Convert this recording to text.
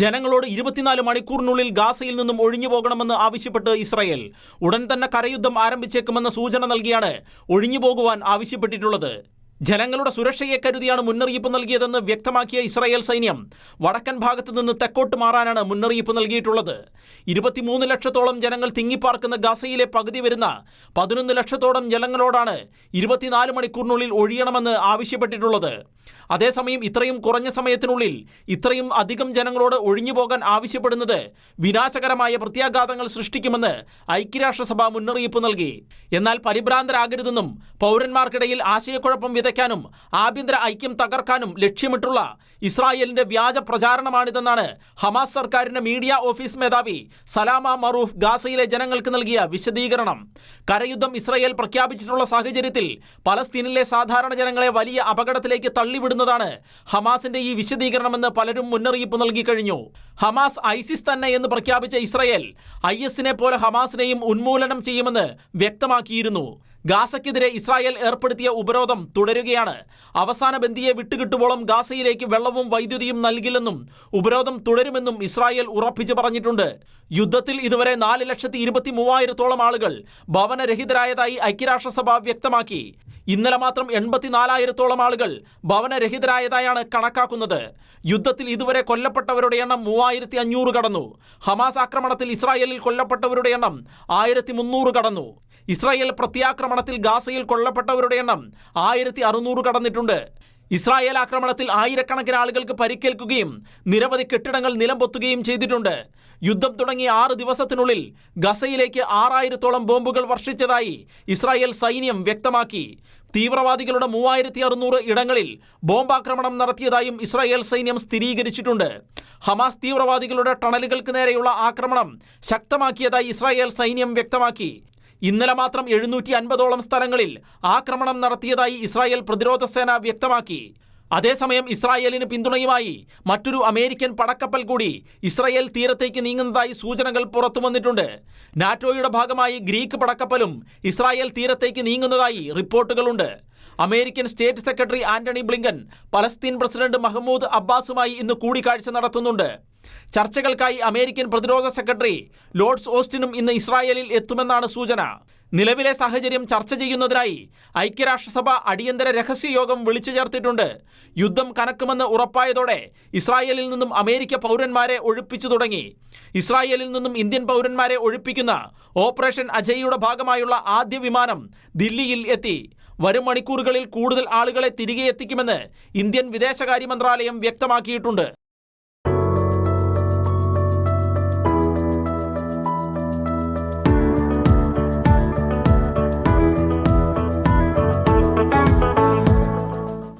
ജനങ്ങളോട് ഇരുപത്തിനാല് മണിക്കൂറിനുള്ളിൽ ഗാസയിൽ നിന്നും ഒഴിഞ്ഞു പോകണമെന്ന് ആവശ്യപ്പെട്ട് ഇസ്രായേൽ ഉടൻ തന്നെ കരയുദ്ധം ആരംഭിച്ചേക്കുമെന്ന സൂചന നൽകിയാണ് ഒഴിഞ്ഞു പോകുവാൻ ആവശ്യപ്പെട്ടിട്ടുള്ളത്. ജനങ്ങളുടെ സുരക്ഷയെ കരുതിയാണ് മുന്നറിയിപ്പ് നൽകിയതെന്ന് വ്യക്തമാക്കിയ ഇസ്രായേൽ സൈന്യം വടക്കൻ ഭാഗത്ത് നിന്ന് തെക്കോട്ട് മാറാനാണ് മുന്നറിയിപ്പ് നൽകിയിട്ടുള്ളത്. ഇരുപത്തിമൂന്ന് ലക്ഷത്തോളം ജനങ്ങൾ തിങ്ങിപ്പാർക്കുന്ന ഗാസയിലെ പകുതി വരുന്ന പതിനൊന്ന് ലക്ഷത്തോളം ജനങ്ങളോടാണ് ഇരുപത്തിനാല് മണിക്കൂറിനുള്ളിൽ ഒഴിയണമെന്ന് ആവശ്യപ്പെട്ടിട്ടുള്ളത്. അതേസമയം ഇത്രയും കുറഞ്ഞ സമയത്തിനുള്ളിൽ ഇത്രയും അധികം ജനങ്ങളോട് ഒഴിഞ്ഞു പോകാൻ ആവശ്യപ്പെടുന്നത് വിനാശകരമായ പ്രത്യാഘാതങ്ങൾ സൃഷ്ടിക്കുമെന്ന് ഐക്യരാഷ്ട്രസഭ മുന്നറിയിപ്പ് നൽകി. എന്നാൽ പരിഭ്രാന്തരാകരുതെന്നും പൗരന്മാർക്കിടയിൽ ആശയക്കുഴപ്പം വിതയ്ക്കാനും ആഭ്യന്തര ഐക്യം തകർക്കാനും ലക്ഷ്യമിട്ടുള്ള ഇസ്രായേലിന്റെ വ്യാജ പ്രചാരണമാണിതെന്നാണ് ഹമാസ് സർക്കാരിന്റെ മീഡിയ ഓഫീസ് മേധാവി സലാമ മറൂഫ് ഗാസയിലെ ജനങ്ങൾക്ക് നൽകിയ വിശദീകരണം. കരയുദ്ധം ഇസ്രായേൽ പ്രഖ്യാപിച്ചിട്ടുള്ള സാഹചര്യത്തിൽ പലസ്തീനിലെ സാധാരണ ജനങ്ങളെ വലിയ അപകടത്തിലേക്ക് തള്ളിവിടുന്നതാണ് ഹമാസിന്റെ ഈ വിശദീകരണമെന്ന് പലരും മുന്നറിയിപ്പ് നൽകി കഴിഞ്ഞു. ഹമാസ് ഐസിസ് തന്നെ എന്ന് പ്രഖ്യാപിച്ച ഇസ്രായേൽ ഐ എസിനെ പോലെ ഹമാസിനെയും ഉന്മൂലനം ചെയ്യുമെന്ന് വ്യക്തമാക്കിയിരുന്നു. ഗാസയ്ക്കെതിരെ ഇസ്രായേൽ ഏർപ്പെടുത്തിയ ഉപരോധം തുടരുകയാണ്. അവസാന ബന്ദിയെ വിട്ടുകിട്ടുവോളം ഗാസയിലേക്ക് വെള്ളവും വൈദ്യുതിയും നൽകില്ലെന്നും ഉപരോധം തുടരുമെന്നും ഇസ്രായേൽ ഉറപ്പിച്ചു പറഞ്ഞിട്ടുണ്ട്. യുദ്ധത്തിൽ ഇതുവരെ നാല് ലക്ഷത്തി ഇരുപത്തി മൂവായിരത്തോളം ആളുകൾ ഭവനരഹിതരായതായി ഐക്യരാഷ്ട്രസഭ വ്യക്തമാക്കി. ഇന്നലെ മാത്രം എൺപത്തിനാലായിരത്തോളം ആളുകൾ ഭവനരഹിതരായതായാണ് കണക്കാക്കുന്നത്. യുദ്ധത്തിൽ ഇതുവരെ കൊല്ലപ്പെട്ടവരുടെ എണ്ണം മൂവായിരത്തി അഞ്ഞൂറ് കടന്നു. ഹമാസ് ആക്രമണത്തിൽ ഇസ്രായേലിൽ കൊല്ലപ്പെട്ടവരുടെ എണ്ണം ആയിരത്തി മുന്നൂറ് കടന്നു. ഇസ്രായേൽ പ്രത്യാക്രമണത്തിൽ ഗാസയിൽ കൊല്ലപ്പെട്ടവരുടെ എണ്ണം ആയിരത്തി അറുന്നൂറ് കടന്നിട്ടുണ്ട്. ഇസ്രായേൽ ആക്രമണത്തിൽ ആയിരക്കണക്കിന് ആളുകൾക്ക് പരിക്കേൽക്കുകയും നിരവധി കെട്ടിടങ്ങൾ നിലംപൊത്തുകയും ചെയ്തിട്ടുണ്ട്. യുദ്ധം തുടങ്ങിയ ആറ് ദിവസത്തിനുള്ളിൽ ഗസയിലേക്ക് ആറായിരത്തോളം ബോംബുകൾ വർഷിച്ചതായി ഇസ്രായേൽ സൈന്യം വ്യക്തമാക്കി. തീവ്രവാദികളുടെ മൂവായിരത്തി അറുന്നൂറ് ഇടങ്ങളിൽ ബോംബാക്രമണം നടത്തിയതായും ഇസ്രായേൽ സൈന്യം സ്ഥിരീകരിച്ചിട്ടുണ്ട്. ഹമാസ് തീവ്രവാദികളുടെ ടണലുകൾക്ക് നേരെയുള്ള ആക്രമണം ശക്തമാക്കിയതായി ഇസ്രായേൽ സൈന്യം വ്യക്തമാക്കി. ഇന്നലെ മാത്രം എഴുന്നൂറ്റി അൻപതോളം സ്ഥലങ്ങളിൽ ആക്രമണം നടത്തിയതായി ഇസ്രായേൽ പ്രതിരോധ സേന വ്യക്തമാക്കി. അതേസമയം ഇസ്രായേലിന് പിന്തുണയുമായി മറ്റൊരു അമേരിക്കൻ പടക്കപ്പൽ കൂടി ഇസ്രായേൽ തീരത്തേക്ക് നീങ്ങുന്നതായി സൂചനകൾ പുറത്തു വന്നിട്ടുണ്ട്. നാറ്റോയുടെ ഭാഗമായി ഗ്രീക്ക് പടക്കപ്പലും ഇസ്രായേൽ തീരത്തേക്ക് നീങ്ങുന്നതായി റിപ്പോർട്ടുകളുണ്ട്. American state secretary Antony Blinken Palestine president Mahmoud അബ്ബാസുമായി ഇന്ന് കൂടിക്കാഴ്ച നടത്തുന്നുണ്ട്. ചർച്ചകൾക്കായി അമേരിക്കൻ പ്രതിരോധ സെക്രട്ടറി ലോർഡ്സ് ഓസ്റ്റിനും ഇന്ന് ഇസ്രായേലിൽ എത്തുമെന്നാണ് സൂചന. നിലവിലെ സാഹചര്യം ചർച്ച ചെയ്യുന്നതിനായി ഐക്യരാഷ്ട്രസഭ അടിയന്തര രഹസ്യയോഗം വിളിച്ചു ചേർത്തിട്ടുണ്ട്. യുദ്ധം കനക്കുമെന്ന് ഉറപ്പായതോടെ ഇസ്രായേലിൽ നിന്നും അമേരിക്ക പൗരന്മാരെ ഒഴിപ്പിച്ചു തുടങ്ങി. ഇസ്രായേലിൽ നിന്നും ഇന്ത്യൻ പൗരന്മാരെ ഒഴിപ്പിക്കുന്ന ഓപ്പറേഷൻ അജയ്യുടെ ഭാഗമായുള്ള ആദ്യ വിമാനം ദില്ലിയിൽ എത്തി. വരും മണിക്കൂറുകളിൽ കൂടുതൽ ആളുകളെ തിരികെ എത്തിക്കുമെന്ന് ഇന്ത്യൻ വിദേശകാര്യ മന്ത്രാലയം വ്യക്തമാക്കിയിട്ടുണ്ട്.